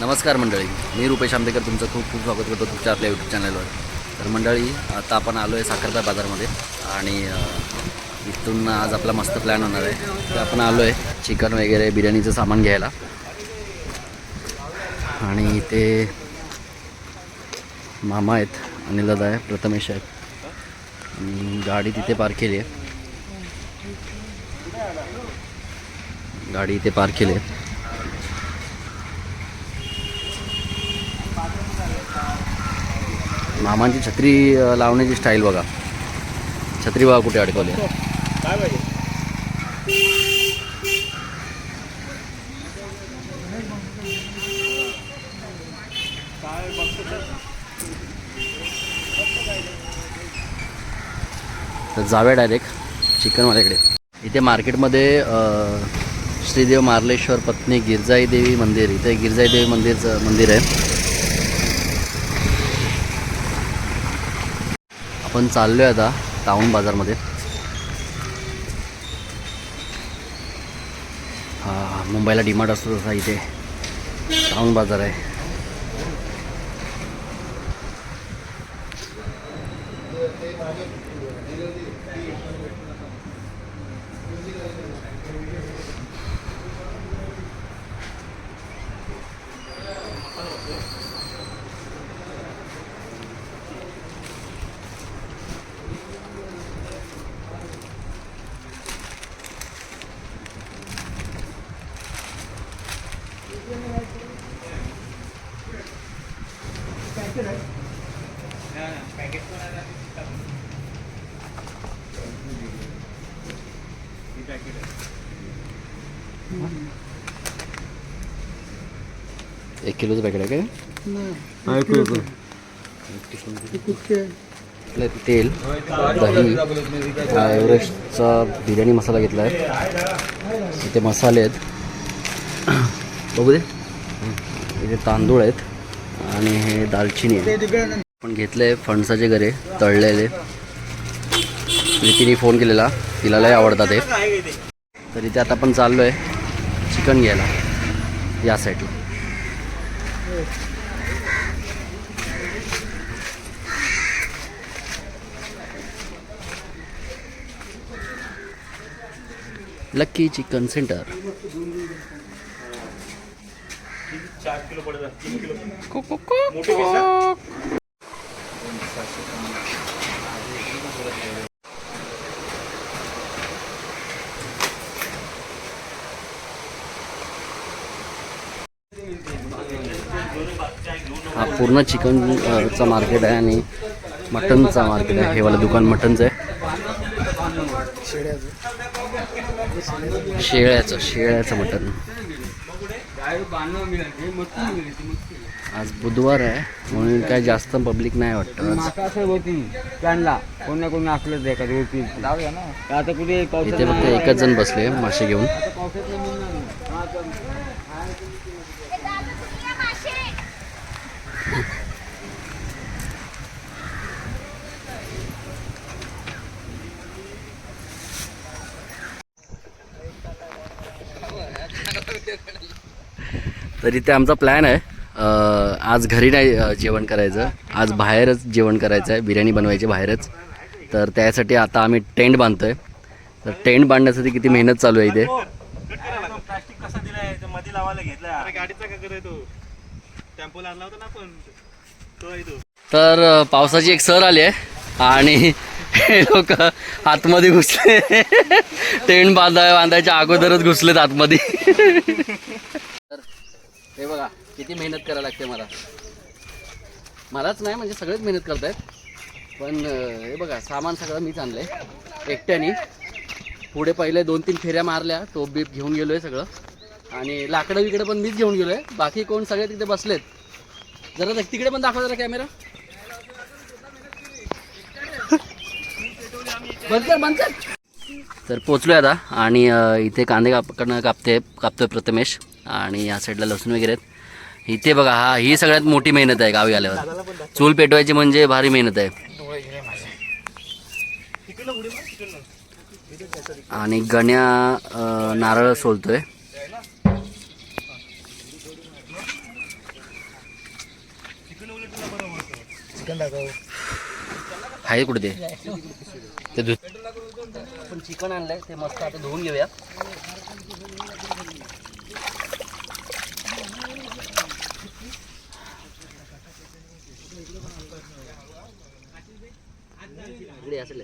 नमस्कार मंडळी. मी रुपेश आंबेकर तुमचं खूप खूप स्वागत करतो तुमच्या आपल्या यूट्यूब चॅनलवर तर मंडळी आता आपण आलो आहे साखरपा बाजारमध्ये आणि इथून आज आपला मस्त प्लॅन होणार आहे. तर आपण आलो आहे चिकन वगैरे बिर्याणीचं सामान घ्यायला. आणि इथे मामा आहेत अनिल दादा आहे प्रथमेश आहेत. आणि गाडी तिथे पार्क केली आहे. गाडी इथे पार्क केली आहे. मामांची छत्री लावण्याची स्टाईल बघा. छत्री बघा कुठे अडकवली तर जाऊया डायरेक्ट चिकनवाल्याकडे इथे मार्केटमध्ये श्रीदेव मार्लेश्वर पत्नी गिरजाई देवी मंदिर. इथे गिरजाई देवी मंदिरचं मंदिर आहे. आपण चाललो आहे आता टाऊन बाजारमध्ये. हा मुंबईला डिमार्ट असतो तसा इथे. टाऊन बाजार आहे एक किलोचं पॅकेट आहे काय? आपलं तेल दही एव्हरेस्टचा बिर्याणी मसाला घेतला आहे इथे मसाले आहेत. बघू दे. इथे तांदूळ आहेत आणि हे दालचिनी आहे आपण घेतले फणसाचे गरे तळलेले. तिने फोन केलेला. तिला लय आवडतात ते आहे तर इथे आता आपण चाललो आहे चिकन घ्यायला. या साईडला लक्की चिकन सेंटर चार किलो पडत तीन किलो मोठे पीस ना? हा पूर्ण चिकन अ, चा मार्केट आहे आणि मटनचा मार्केट आहे. हे वाला दुकान मटनचं आहे. शेळ्याचं शेळ्याचं मटन आज बुधवार आहे म्हणून काय जास्त पब्लिक नाही वाटतं त्यांना कोण ना कोण आता कुठे इथे फक्त एकच जण बसले मासे घेऊन पावसात नाही मिळणार ना. हा, तर- तर इथे आमचा प्लॅन आहे. आज घरी नाही जेवण करायचं. आज बाहेरच जेवण करायचं आहे बिर्याणी बनवायची बाहेरच. तर त्यासाठी आता आम्ही टेंट बांधतो आहे तर टेंट बांधण्यासाठी किती मेहनत चालू आहे इथे. लावायला तर पावसाची एक सर आली आहे आणि हे लोक आतमध्ये घुसले. टेंट बांधाय बांधायच्या अगोदरच घुसलेत आतमध्ये. हे बघा किती मेहनत करायला लागते मला. मलाच नाही म्हणजे सगळेच मेहनत करतायत. पण हे बघा सामान सगळं मीच आणलं आहे एकट्याने. पुढे पहिले दोन तीन फेऱ्या मारल्या टोप बीप घेऊन गेलो आहे सगळं. आणि लाकडं विकडं पण मीच घेऊन गेलो आहे बाकी कोण सगळे तिथे बसलेत? जरा तिकडे पण दाखवा जरा कॅमेरा. बंद कर तर पोचलोय आता. आणि इथे कांदे काप कापते कापतोय प्रथमेश. आणि या साईडला लसूण वगैरे आहेत. इथे बघा हा ही सगळ्यात मोठी मेहनत आहे गावी आल्यावर. चूल पेटवायची म्हणजे भारी मेहनत आहे. आणि गण्या नारळ सोलतोय. आहे कुठे ते? धुत पण चिकन आणलंय ते मस्त आता धुवून घेऊया असेल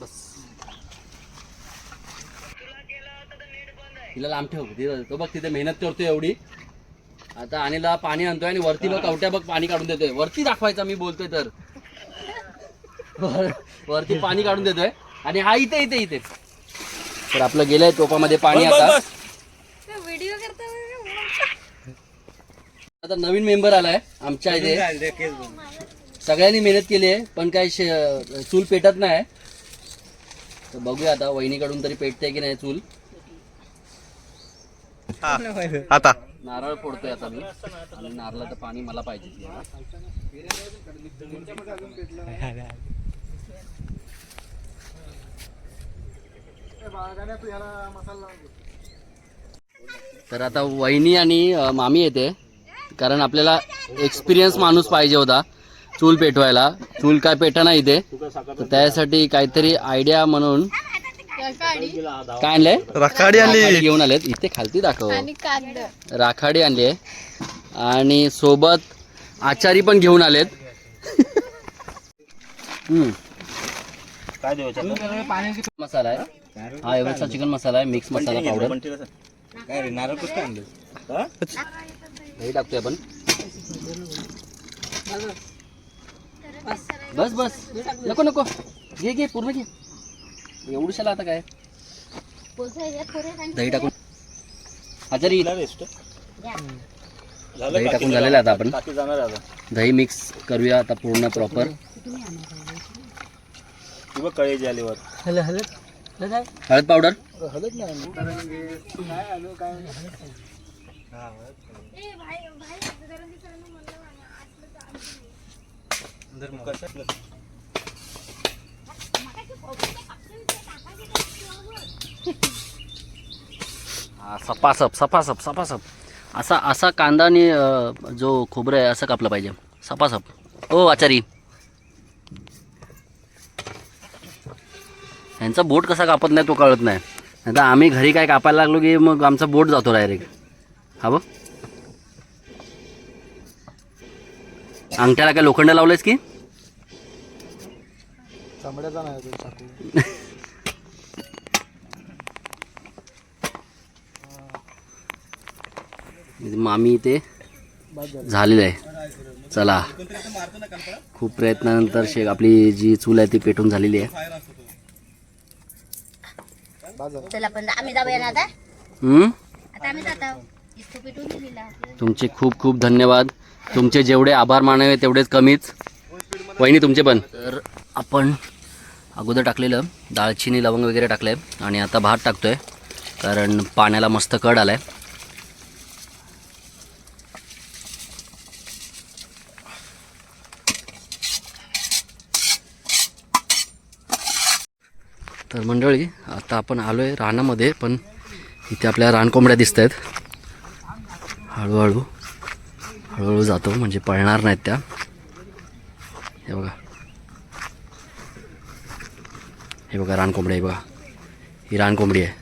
बस. तिला लांब ठेव. तिथं तो बघ तिथे मेहनत करतोय एवढी. आता अनिला पाणी आणतोय आणि वरती बघ कवट्या बघ पाणी काढून देतोय. वरती दाखवायचा मी बोलतोय तर. वरती पाणी काढून देतोय. आणि हा इथे इथे इथे. तर आपलं गेलंय टोपामध्ये पाणी आता. व्हिडिओ आता नवीन मेंबर आलाय आमच्या इथे. सगळ्यांनी मेहनत केली आहे पण काय चूल पेटत नाही. तर बघूया आता वहिनीकडून तरी पेटते की नाही चूल. आता. नारळ फोडतोय आता मी. आणि नारळाचं पाणी मला पाहिजे. तर आता वहिनी आणि मामी येते. कारण आपल्याला एक्सपिरियन्स माणूस पाहिजे होता चूल पेटवायला. चूल काय पेटा इथे. तर त्यासाठी काहीतरी आयडिया म्हणून काय आणलंय? रखाडी राखाडी घेऊन आलेत. इथे खालती दाखव. आणि कांद. राखाडी आणली आहे. आणि सोबत आचारी पण घेऊन आलेत. हम्म. काय मसाला आहे. हा एवढाचा चिकन मसाला आहे मिक्स मसाला पावडर काय रे नारळ कसं आणलं दही टाकतोय आपण. बस बस. नको नको. घे घे पूर्ण घे. एवढूशाला आता काय? दही टाकून. आचारी दही टाकून झालेलं आता आपण. दही मिक्स करूया आता पूर्ण प्रॉपर ती बघ कळेची आलीवर हळद पावडर. हा, सपासप सपासप सपासप. असा असा कांदा आणि जो खोबरं आहे असं कापलं पाहिजे. सपासप. ओ आचारी. यांचा बोट कसा कापत नाही तो कळत नाही. नाही तर आम्ही घरी काय कापायला लागलो की मग आमचा बोट जातो डायरेक्ट हा बघ. अंगठ्याला काय लोखंड लावलंयस की? मामी ते झालेलं आहे. चला. खूप प्रयत्नानंतर शेक आपली जी चूल आहे ती पेटून झालेली आहे. चला पण आम्ही जाऊया ना आता? हम्म? आता आम्ही जातो. इस्तू पेटून दिलेला तुमचे खूप खूप धन्यवाद. तुमचे जेवढे आभार मानावे तेवढेच कमीच. वहिनी तुमचे पण. तर आपण अगोदर टाकलेलं दालचिनी लवंग वगैरे टाकलं आहे आणि आता भात टाकतोय. कारण पाण्याला मस्त कड आलाय. तर मंडळी आता आपण आलो आहे रानामध्ये पण इथे आपल्या रानकोंबड्या दिसत आहेत हळूहळू हळूहळू जातो म्हणजे पळणार नाहीत त्या. हे बघा. हे बघा रानकोंबडी आहे बघा. ही रानकोंबडी आहे.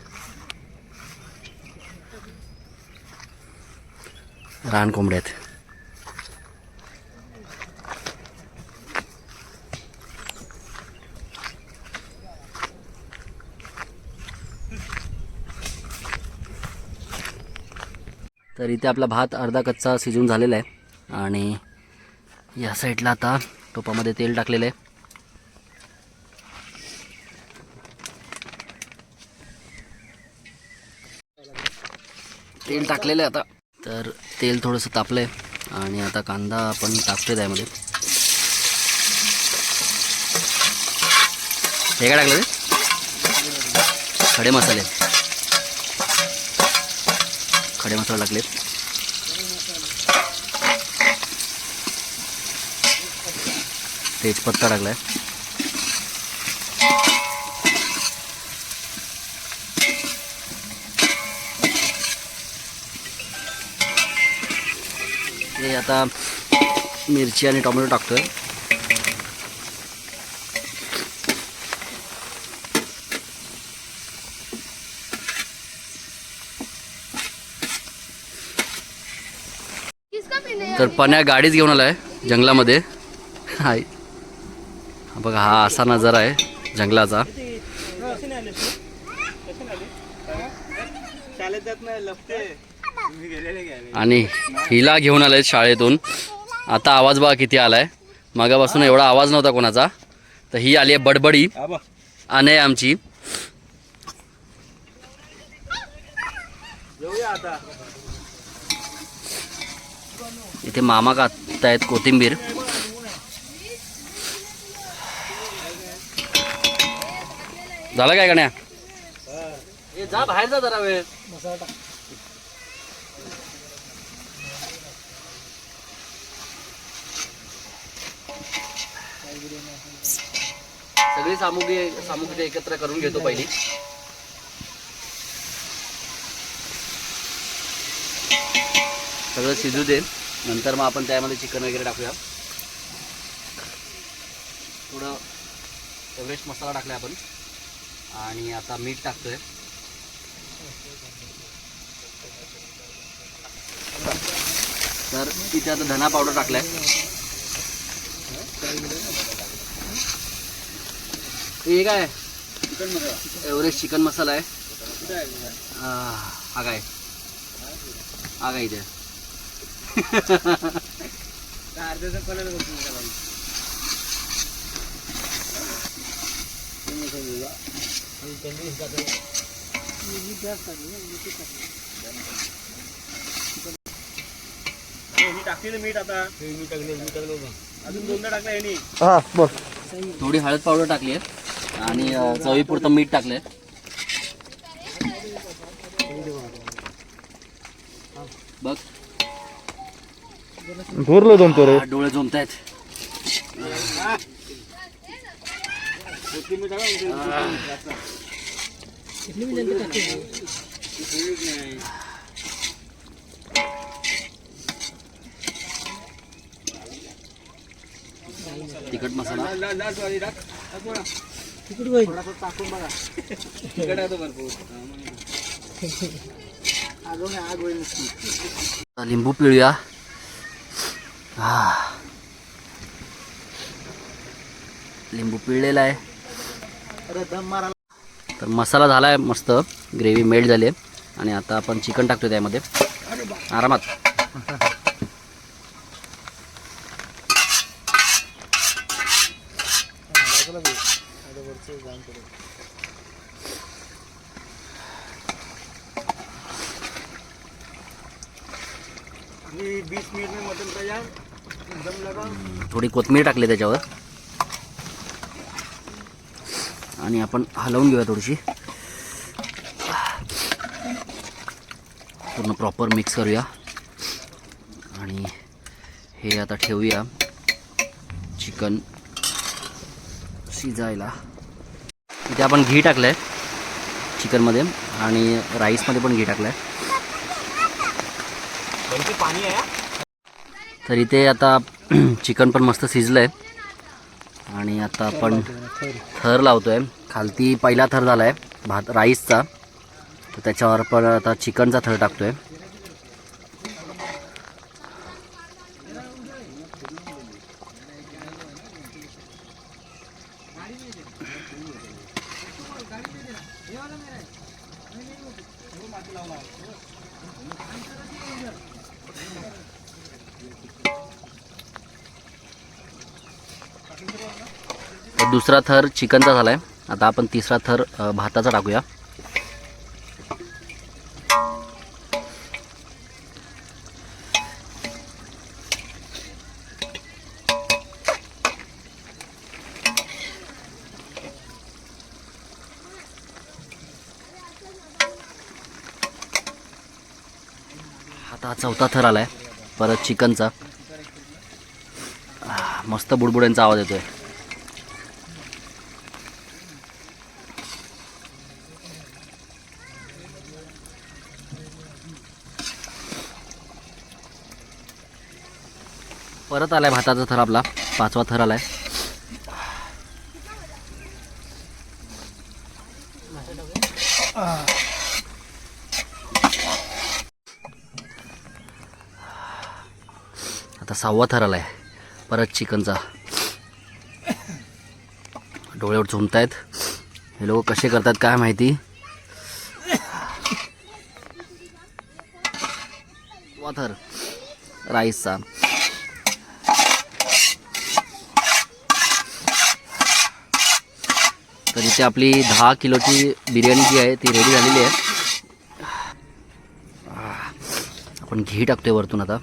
रानकोंबड्या आहेत. तर इथे आपला भात अर्धा कच्चा शिजून झालेला आहे. आणि या साईडला आता टोपामध्ये तेल टाकलेलं आहे. तेल टाकलेलं आहे आता. तर तेल थोडंसं तापलं आहे आणि आता कांदा आपण टाकतोय त्यामध्ये हे काय टाकलं खडे मसाले. खडे मसाला लागलेत. तेजपत्ता लागलाय. हे आता मिरची आणि टोमॅटो टाकतोय. तर पण्या गाडीच घेऊन आला आहे जंगलामध्ये. हाय. बघा हा असा नजारा आहे जंगलाचा. आणि हिला घेऊन आलाय शाळेतून. आता आवाज बघा किती आलाय. मागापासून एवढा आवाज नव्हता कोणाचा. तर ही आली आहे बडबडी. आणि आमची. आता. इथे मामा कात आहेत कोथिंबीर. झालं काय गण्या? जा बाहेर जा जरा वेळ. सगळी सामुग्री सामुग्री एकत्र करून घेतो पहिली. सगळं शिजू दे. नंतर मग आपण त्यामध्ये चिकन वगैरे टाकूया. थोडं एव्हरेस्ट मसाला टाकला आपण. आणि आता मीठ टाकतोय. तर तिथे आता धना पावडर टाकलाय. हे काय? एव्हरेस्ट चिकन मसाला आहे. हा काय? हा काय इथे? टाकली ना मीठ आता मी टाकलं मी टाकलं अजून दोनदा टाकलं यांनी हा बघ थोडी हळद पावडर टाकली आहे. आणि अ, चवीपुरतं मीठ टाकलंय. बघ. भरलो जमतो रे डोळे जमतायत. तिखट मसाला टाकून बघा तिखट आहे भरपूर. लिंबू पिळूया. लिंबू पिळलेला आहे. अरे दम मारा तर मसाला झाला आहे मस्त. ग्रेव्ही मेल्ट झाली आहे. आणि आता आपण चिकन टाकतो त्यामध्ये. आरामात. मिनट में मटन तैयार. थोडी कोथमीर टाकली त्याच्यावर. आणि आपण हलवून घेऊया थोडीशी. पूर्ण प्रॉपर मिक्स करूया. आणि हे आता ठेवूया. चिकन शिजायला. इथे आपण घी टाकलं आहे चिकनमध्ये आणि राईसमध्ये पण घी टाकलं आहे पाणी आहे तर इथे आता चिकन पण मस्त शिजलं आहे आणि आता आपण थर लावतो आहे खालती पहिला थर झाला आहे भात राईसचा. तर त्याच्यावर पण आता चिकनचा थर टाकतो आहे दुसरा थर चिकनचा झाला आहे आता आपण तिसरा थर भाताचा टाकूया. आता हा चौथा थर आला आहे परत चिकनचा. मस्त बुडबुड्यांचा आवाज येतोय. परत आलाय भाताचा थर आपला. पाचवा थर आलाय. आता सहावा थर आलाय परत चिकनचा. डोळ्यावर झुमतायत. हे लोक कसे करतात काय माहिती? थर. राईसचा. तर इथे आपली दहा किलोची बिर्याणी जी आहे ती रेडी झालेली आहे. आपण घी टाकतोय वरतून आता.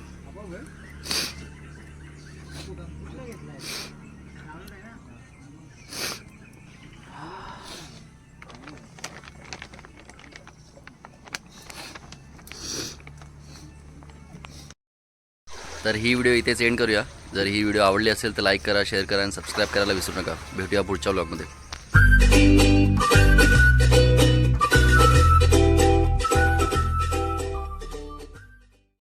तर ही व्हिडिओ इथेच एंड करूया. जर ही व्हिडिओ आवडली असेल तर लाईक करा शेअर करा आणि सबस्क्राईब करायला विसरू नका. भेटूया पुढच्या ब्लॉगमध्ये